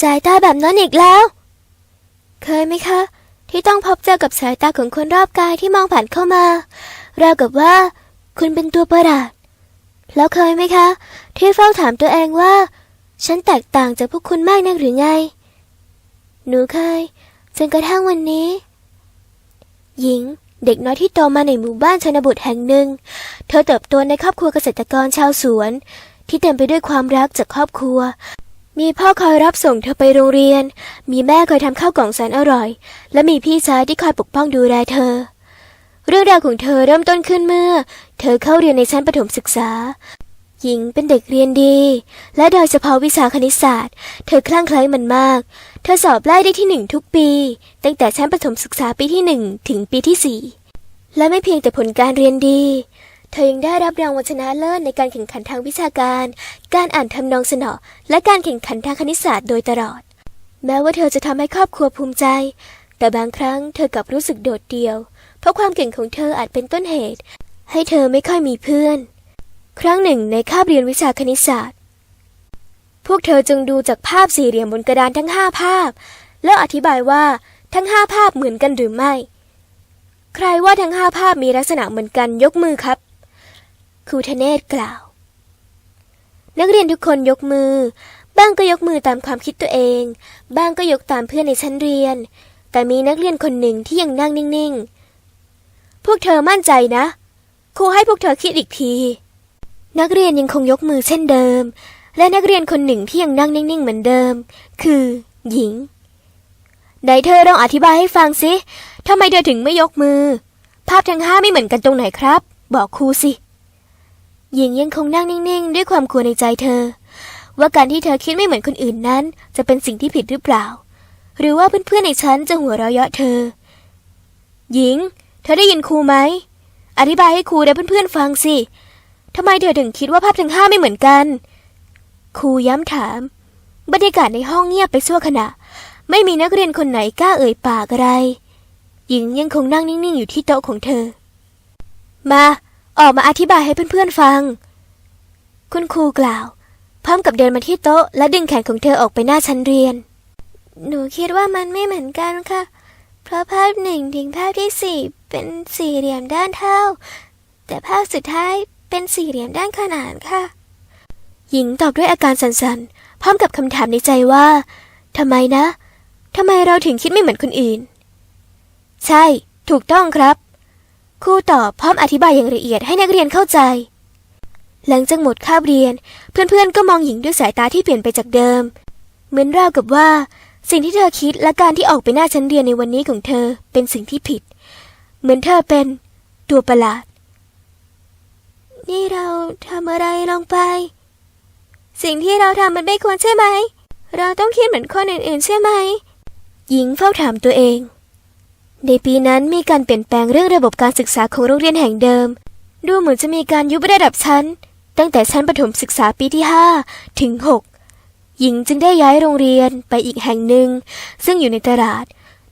สายตาแบบนั้นอีกแล้ว เคยไหมคะ ที่ต้องพบเจอกับสายตาของคนรอบกายที่มองผ่านเข้ามา ราวกับว่า คุณเป็นตัวประหลาด แล้วเคยไหมคะ ที่เฝ้าถามตัวเองว่า ฉันแตกต่างจากพวกคุณมากนักหรือไง หนูเคยจนกระทั่งวันนี้ หญิงเด็กน้อยที่โตมาในหมู่บ้านชนบทแห่งหนึ่ง เธอเติบโตในครอบครัวเกษตรกรชาวสวน ที่เต็มไปด้วยความรักจากครอบครัว มีพ่อคอยรับส่งเธอไปโรงเรียน มีแม่คอยทำข้าวกล่องแสนอร่อย และมีพี่ชายที่คอยปกป้องดูแลเธอ เรื่องราวของเธอเริ่มต้นขึ้นเมื่อ เธอเข้าเรียนในชั้นประถมศึกษา หญิงเป็นเด็กเรียนดี และโดยเฉพาะวิชาคณิตศาสตร์ เธอคลั่งไคล้มันมาก เธอสอบไล่ได้ที่หนึ่งทุกปี ตั้งแต่ชั้นประถมศึกษาปีที่หนึ่งถึงปีที่สี่และไม่เพียงแต่ผลการเรียนดี เธอยังได้รับรางวัลชนะเลิศในการแข่งขันทางวิชาการ การอ่านทำนองสนอ และการแข่งขันทางคณิตศาสตร์โดยตลอด แม้ว่าเธอจะทำให้ครอบครัวภูมิใจ แต่บางครั้งเธอกลับรู้สึกโดดเดี่ยว เพราะความเก่งของเธออาจเป็นต้นเหตุ ให้เธอไม่ค่อยมีเพื่อน ครั้งหนึ่งในคาบเรียนวิชาคณิตศาสตร์ พวกเธอจึงดูจากภาพสี่เหลี่ยมบนกระดานทั้งห้าภาพ แล้วอธิบายว่าทั้งห้าภาพเหมือนกันหรือไม่ ใครว่าทั้งห้าภาพมีลักษณะเหมือนกันยกมือครับ ครูธเนศกล่าว นักเรียนทุกคนยกมือ บ้างก็ยกมือตามความคิดตัวเอง บ้างก็ยกตามเพื่อนในชั้นเรียน แต่มีนักเรียนคนหนึ่งที่ยังนั่งนิ่งๆ พวกเธอมั่นใจนะ ครูให้พวกเธอคิดอีกที นักเรียนยังคงยกมือเช่นเดิม และนักเรียนคนหนึ่งที่ยังนั่งนิ่งๆเหมือนเดิม คือ หญิงไหนเธอลองอธิบายให้ฟังสิทำไมเธอถึงไม่ยกมือ ภาพทั้งห้าไม่เหมือนกันตรงไหนครับ บอกครูสิ หญิงยังคงนั่งนิ่งๆ ด้วยความกลัวในใจเธอ ว่าการที่เธอคิดไม่เหมือนคนอื่นนั้น จะเป็นสิ่งที่ผิดหรือเปล่า หรือว่าเพื่อนๆในชั้นจะหัวเราะเยาะเธอ หญิง เธอได้ยินครูไหม อธิบายให้ครูและเพื่อนๆฟังสิทำไมเธอถึงคิดว่าภาพทั้งห้าไม่เหมือนกัน ครูย้ำถาม บรรยากาศในห้องเงียบไปชั่วขณะ ไม่มีนักเรียนคนไหนกล้าเอ่ยปากอะไร หญิงยังคงนั่งนิ่งๆอยู่ที่โต๊ะของเธอ มา ออกมาอธิบายให้เพื่อนๆฟัง คุณครูกล่าว พร้อมกับเดินมาที่โต๊ะ และดึงแขนของเธอออกไปหน้าชั้นเรียน หนูคิดว่ามันไม่เหมือนกันค่ะ เพราะภาพหนึ่งถึงภาพที่สี่เป็นสี่เหลี่ยมด้านเท่า แต่ภาพสุดท้ายเป็นสี่เหลี่ยมด้านขนานค่ะ หญิงตอบด้วยอาการสั่นๆ พร้อมกับคำถามในใจว่าทำไมนะทำไมเราถึงคิดไม่เหมือนคนอื่น ใช่ ถูกต้องครับ ครูตอบพร้อมอธิบายอย่างละเอียดให้นักเรียนเข้าใจ หลังจากหมดคาบเรียน เพื่อนๆก็มองหญิงด้วยสายตาที่เปลี่ยนไปจากเดิม เหมือนราวกับว่า สิ่งที่เธอคิดและการที่ออกไปหน้าชั้นเรียนในวันนี้ของเธอเป็นสิ่งที่ผิด เหมือนเธอเป็นตัวประหลาด นี่เราทำอะไรลงไป สิ่งที่เราทำมันไม่ควรใช่ไหม เราต้องคิดเหมือนคนอื่นๆใช่ไหม หญิงเฝ้าถามตัวเอง ในปีนั้นมีการเปลี่ยนแปลงเรื่องระบบการศึกษาของโรงเรียนแห่งเดิม ดูเหมือนจะมีการยุบระดับชั้น ตั้งแต่ชั้นประถมศึกษาปีที่ 5 ถึง 6 หญิงจึงได้ย้ายโรงเรียนไปอีกแห่งหนึ่ง ซึ่งอยู่ในตลาด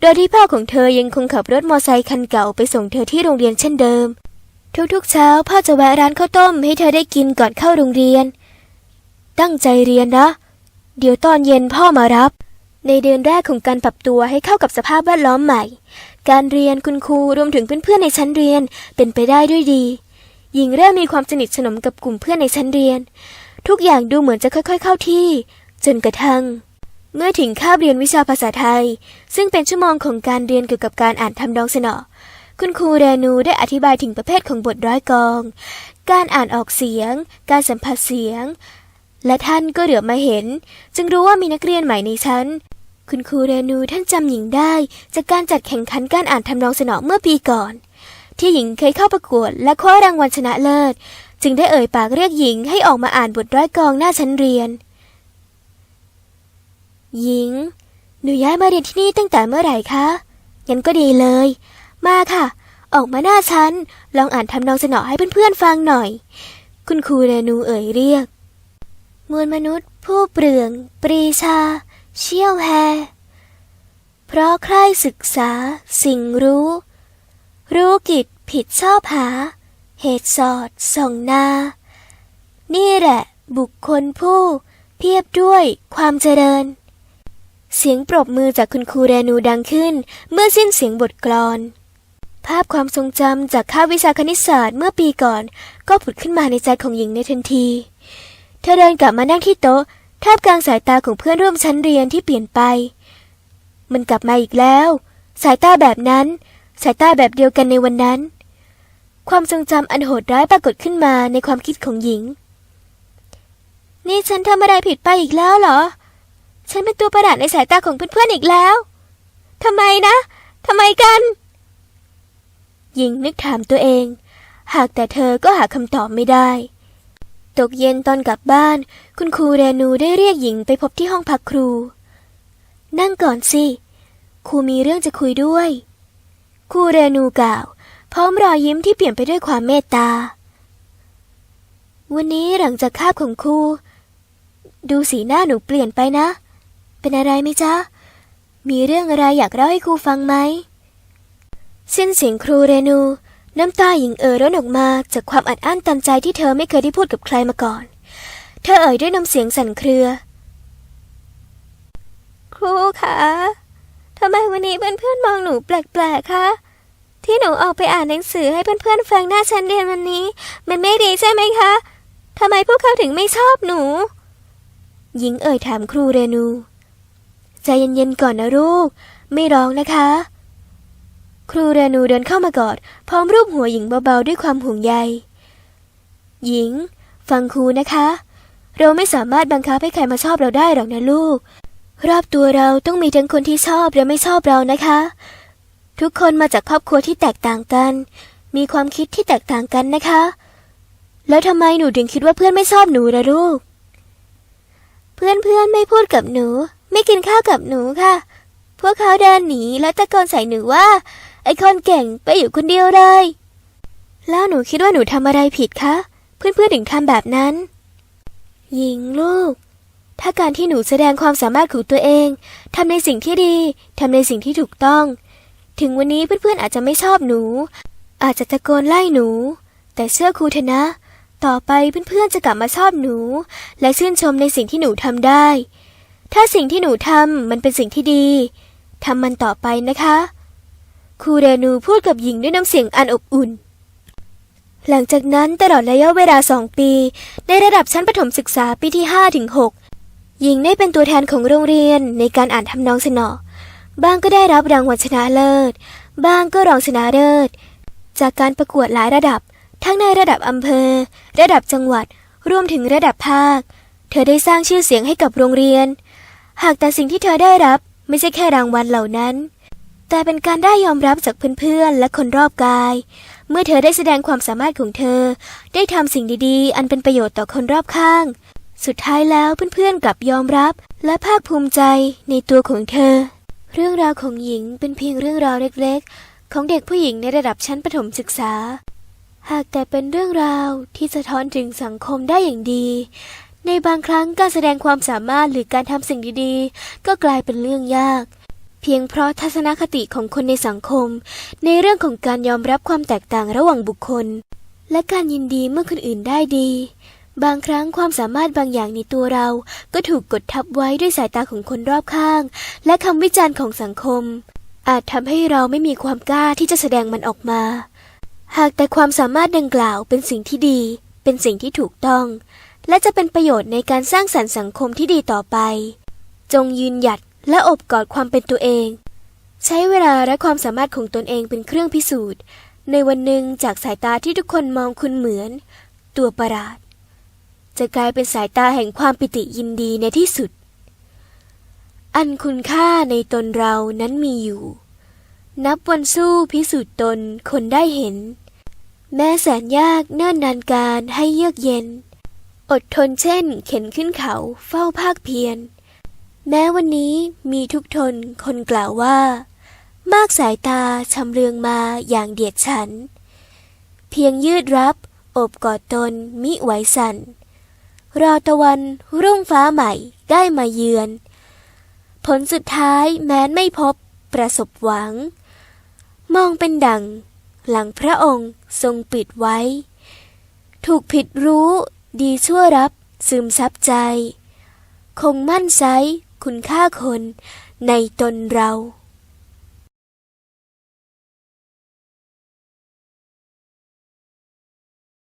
โดยที่พ่อของเธอยังคงขับรถมอไซค์คันเก่าไปส่งเธอที่โรงเรียนเช่นเดิม ทุกๆเช้าพ่อจะแวะร้านข้าวต้มให้เธอได้กินก่อนเข้าโรงเรียน ตั้งใจเรียนนะ เดี๋ยวตอนเย็นพ่อมารับ ในเดือนแรกของการปรับตัวให้เข้ากับสภาพแวดล้อมใหม่ การเรียนคุณครูรวมถึงเพื่อนๆในชั้นเรียนเป็นไปได้ด้วยดี หญิงเริ่มมีความสนิทสนมกับกลุ่มเพื่อนในชั้นเรียน ทุกอย่างดูเหมือนจะค่อย ๆ เข้าที่ จนกระทั่ง เมื่อถึงคาบเรียนวิชาภาษาไทย ซึ่งเป็นชั่วโมงของการเรียนเกี่ยวกับการอ่านทำนองสนอ คุณครูเรนูได้อธิบายถึงประเภทของบทร้อยกอง การอ่านออกเสียง การสัมผัสเสียง และท่านก็เหลือบมาเห็น จึงรู้ว่ามีนักเรียนใหม่ในชั้น คุณครูเรนูท่านจำหญิงได้ จากการจัดแข่งขันการอ่านทำนองสนอเมื่อปีก่อน ที่หญิงเคยเข้าประกวดและคว้ารางวัลชนะเลิศ จึงได้เอ่ยปากเรียกหญิงให้ออกมาอ่านบทร้อยกองหน้าชั้นเรียน หญิง หนูย้ายมาเรียนที่นี่ตั้งแต่เมื่อไหร่คะงั้นก็ดีเลย มาค่ะ ออกมาหน้าชั้น ลองอ่านทำนองสนอให้เพื่อนๆฟังหน่อย คุณครูเรนูเอ่ยเรียก มวลมนุษย์ ผู้เปลือง ปรีชา เชี่ยวแฮ เพราะใครศึกษาสิ่งรู้ รู้กิจผิดชอบหา เหตุสอดส่องนา นี่แหละบุคคลผู้เพียบด้วยความเจริญ เสียงปรบมือจากคุณครูเรนูดังขึ้น เมื่อสิ้นเสียงบทกลอน ภาพความทรงจำจากคาวิชาคณิตศาสตร์เมื่อปีก่อน ก็ผุดขึ้นมาในใจของหญิงในทันที เธอเดินกลับมานั่งที่โต๊ะ ท่ามกลางสายตาของเพื่อนร่วมชั้นเรียนที่เปลี่ยนไป มันกลับมาอีกแล้ว สายตาแบบนั้น สายตาแบบเดียวกันในวันนั้น ความทรงจำอันโหดร้ายปรากฏขึ้นมาในความคิดของหญิง นี่ฉันทำอะไรผิดไปอีกแล้วเหรอ ฉันเป็นตัวประหลาดในสายตาของเพื่อนๆอีกแล้วทำไมนะทำไมกัน หญิงนึกถามตัวเอง หากแต่เธอก็หาคำตอบไม่ได้ ตกเย็นตอนกลับบ้าน คุณครูเรนูได้เรียกหญิงไปพบที่ห้องพักครู นั่งก่อนสิ ครูมีเรื่องจะคุยด้วย ครูเรนูกล่าว พร้อมรอยยิ้มที่เปลี่ยนไปด้วยความเมตตา วันนี้หลังจากคาบของครู ดูสีหน้าหนูเปลี่ยนไปนะ เป็นอะไรไหมจ๊ะ มีเรื่องอะไรอยากเล่าให้ครูฟังไหม สิ้นเสียงครูเรนู น้ำตาหญิงเอ่อร้อนออกมาจากความอัดอั้นตันใจที่เธอไม่เคยได้พูดกับใครมาก่อน เธอเอ่ยด้วยน้ำเสียงสั่นเครือ ครูคะทำไมวันนี้เพื่อนๆมองหนูแปลกๆคะที่หนูออกไปอ่านหนังสือให้เพื่อนๆฟังหน้าชั้นเรียนวันนี้ มันไม่ดีใช่ไหมคะทำไมพวกเขาถึงไม่ชอบหนู หญิงเอ่ยถามครูเรนู ใจเย็นๆก่อนนะลูก ไม่ร้องนะคะ ครูเรนูเดินเข้ามากอด พร้อมรูปหัวหญิงเบาๆด้วยความห่วงใย หญิง ฟังครูนะคะ เราไม่สามารถบังคับให้ใครมาชอบเราได้หรอกนะลูก รอบตัวเราต้องมีทั้งคนที่ชอบและไม่ชอบเรานะคะ ทุกคนมาจากครอบครัวที่แตกต่างกัน มีความคิดที่แตกต่างกันนะคะ แล้วทำไมหนูถึงคิดว่าเพื่อนไม่ชอบหนูล่ะลูก เพื่อนๆไม่พูดกับหนู ไม่กินข้าวกับหนูค่ะ พวกเขาเดินหนีแล้วตะโกนใส่หนูว่า ไอ้คนเก่งไปอยู่คนเดียวเลย แล้วหนูคิดว่าหนูทำอะไรผิดคะ เพื่อนๆถึงทำแบบนั้น หญิงลูก ถ้าการที่หนูแสดงความสามารถของตัวเองทำในสิ่งที่ดีทำในสิ่งที่ถูกต้อง ถึงวันนี้เพื่อนๆอาจจะไม่ชอบหนู อาจจะตะโกนไล่หนู แต่เชื่อครูเถอะนะ ต่อไปเพื่อนๆจะกลับมาชอบหนู และชื่นชมในสิ่งที่หนูทำได้ถ้าสิ่งที่หนูทำมันเป็นสิ่งที่ดี ทำมันต่อไปนะคะ คูเรนูพูดกับหญิงด้วยน้ำเสียงอันอบอุ่น หลังจากนั้นตลอดระยะเวลาสองปี ในระดับชั้นประถมศึกษาปีที่5ถึง6หญิงได้เป็นตัวแทนของโรงเรียนในการอ่านทำนองสนอ บ้างก็ได้รับรางวัลชนะเลิศ บ้างก็รองชนะเลิศ จากการประกวดหลายระดับ ทั้งในระดับอำเภอ ระดับจังหวัด รวมถึงระดับภาค เธอได้สร้างชื่อเสียงให้กับโรงเรียน หากแต่สิ่งที่เธอได้รับไม่ใช่แค่รางวัลเหล่านั้น แต่เป็นการได้ยอมรับจากเพื่อนๆ และคนรอบกาย เมื่อเธอได้แสดงความสามารถของเธอ ได้ทำสิ่งดีๆ อันเป็นประโยชน์ต่อคนรอบข้าง สุดท้ายแล้วเพื่อนๆกลับยอมรับ และภาคภูมิใจในตัวของเธอ เรื่องราวของหญิงเป็นเพียงเรื่องราวเล็กๆ ของเด็กผู้หญิงในระดับชั้นประถมศึกษา หากแต่เป็นเรื่องราวที่สะท้อนถึงสังคมได้อย่างดี ในบางครั้งการแสดงความสามารถหรือการทำสิ่งดีๆ ก็กลายเป็นเรื่องยาก เพียงเพราะทัศนคติของคนในสังคม ในเรื่องของการยอมรับความแตกต่างระหว่างบุคคล และการยินดีเมื่อคนอื่นได้ดี บางครั้งความสามารถบางอย่างในตัวเรา ก็ถูกกดทับไว้ด้วยสายตาของคนรอบข้าง และคำวิจารณ์ของสังคม อาจทำให้เราไม่มีความกล้าที่จะแสดงมันออกมา หากแต่ความสามารถดังกล่าวเป็นสิ่งที่ดี เป็นสิ่งที่ถูกต้อง และจะเป็นประโยชน์ในการสร้างสรรค์สังคมที่ดีต่อไป จงยืนหยัด และอบกอดความเป็นตัวเอง ใช้เวลาและความสามารถของตนเองเป็นเครื่องพิสูจน์ ในวันหนึ่งจากสายตาที่ทุกคนมองคุณเหมือน ตัวประหลาด จะกลายเป็นสายตาแห่งความปิติยินดีในที่สุด อันคุณค่าในตนเรานั้นมีอยู่ นับวันสู้พิสูจน์ตนคนได้เห็น แม้แสนยากเนิ่นนานการให้เยือกเย็น อดทนเช่น เข็นขึ้นเขาเฝ้าภาคเพียร แม้วันนี้มีทุกทนคนกล่าวว่า มากสายตาชำเลืองมาอย่างเดียดฉัน เพียงยืดรับ อบกอดตนมิไหวสัน่นรอตะวันรุ่งฟ้าใหม่ได้มาเยือน ผลสุดท้ายแม้นไม่พบประสบหวัง มองเป็นดัง หลังพระองค์ทรงปิดไว้ ถูกผิดรู้ดีชั่วรับซึมซับใจ คงมั่นไซ คุณค่าคนในตนเรา